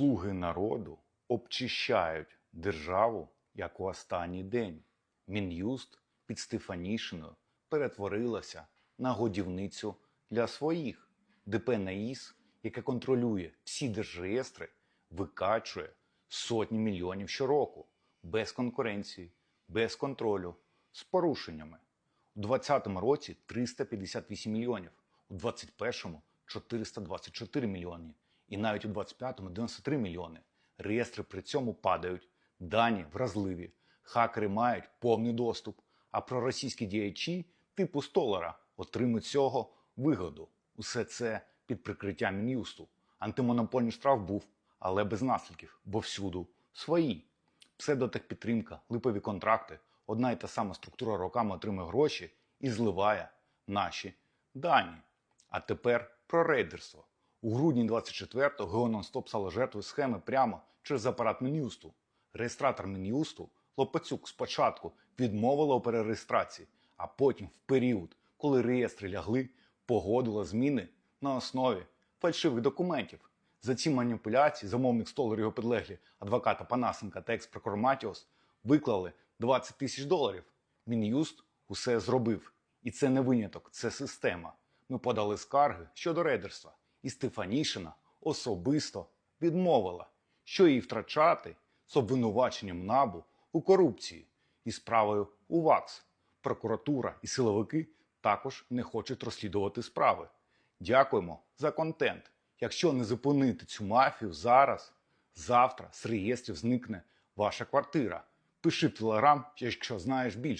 Слуги народу обчищають державу як у останній день. Мін'юст під Стефанішиною перетворилася на годівницю для своїх. ДП НАІС, яке контролює всі держреєстри, викачує сотні мільйонів щороку без конкуренції, без контролю, з порушеннями. У 2020 році 358 мільйонів, у 2021 – 424 мільйони, і навіть у 2025 – 93 мільйони. Реєстри при цьому падають, дані вразливі, хакери мають повний доступ, а проросійські діячі типу Столара отримують цього вигоду. Усе це під прикриттям Мін'юсту. Антимонопольний штраф був, але без наслідків, бо всюду свої. Псевдотехпідтримка, липові контракти, одна і та сама структура роками отримує гроші і зливає наші дані. А тепер про рейдерство. У грудні 24-го ГО «Нонстоп» стало жертвою схеми прямо через апарат Мін'юсту. Реєстратор Мін'юсту Лопацюк спочатку відмовила у перереєстрації, а потім в період, коли реєстри лягли, погодила зміни на основі фальшивих документів. За ці маніпуляції замовник столер його підлеглі адвоката Панасенка та екс-прокурор Матіос виклали 20 тисяч доларів. Мін'юст усе зробив. І це не виняток, це система. Ми подали скарги щодо рейдерства, і Стефанішина особисто відмовила, що її втрачати з обвинуваченням набу у корупції і справою у ВАКС. Прокуратура і силовики також не хочуть розслідувати справи. Дякуємо за контент. Якщо не зупинити цю мафію зараз, завтра з реєстрів зникне ваша квартира. Пиши в телеграм, якщо знаєш більше.